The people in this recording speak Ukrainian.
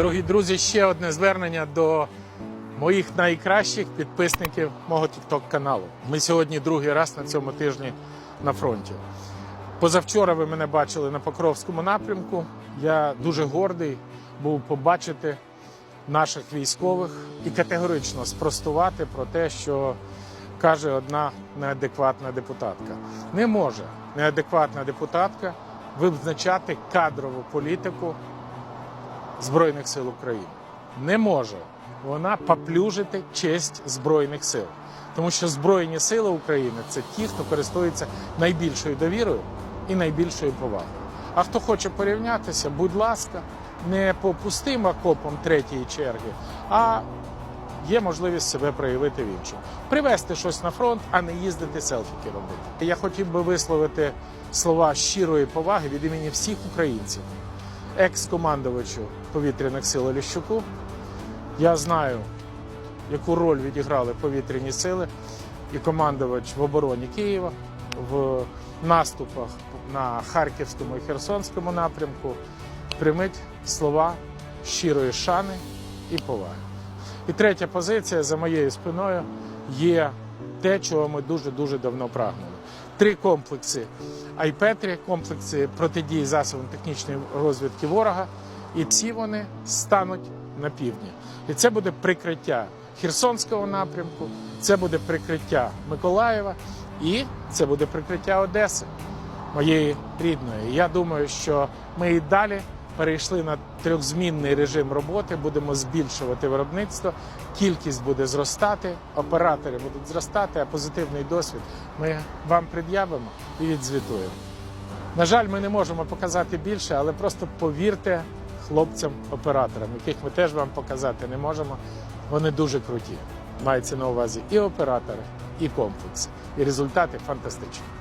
Дорогі друзі, ще одне звернення до моїх найкращих підписників мого TikTok каналу. Ми сьогодні другий раз на цьому тижні на фронті. Позавчора ви мене бачили на Покровському напрямку. Я дуже гордий був побачити наших військових і категорично спростувати про те, що каже одна неадекватна депутатка. Не може неадекватна депутатка визначати кадрову політику Збройних сил України. Не може вона поплюжити честь Збройних сил. Тому що Збройні сили України це ті, хто користується найбільшою довірою і найбільшою повагою. А хто хоче порівнятися, будь ласка, не по пустим окопам третьої черги, а є можливість себе проявити в іншому. Привезти щось на фронт, а не їздити селфіки робити. Я хотів би висловити слова щирої поваги від імені всіх українців екс-командувачу повітряних сил Оліщуку. Я знаю, яку роль відіграли повітряні сили і командувач в обороні Києва, в наступах на Харківському і Херсонському напрямку. Примить слова щирої шани і поваги. І третя позиція за моєю спиною є те, чого ми дуже дуже давно прагнули. Три комплекси Айпетрі, комплекси протидії засобам технічної розвідки ворога, і всі вони стануть на півдні. І це буде прикриття Херсонського напрямку, це буде прикриття Миколаєва і це буде прикриття Одеси, моєї рідної. Я думаю, що ми і далі перейшли на трьохзмінний режим роботи, будемо збільшувати виробництво, кількість буде зростати, оператори будуть зростати, а позитивний досвід ми вам пред'явимо і відзвітуємо. На жаль, ми не можемо показати більше, але просто повірте хлопцям-операторам, яких ми теж вам показати не можемо. Вони дуже круті. Мається на увазі і оператори, і комплекси. І результати фантастичні.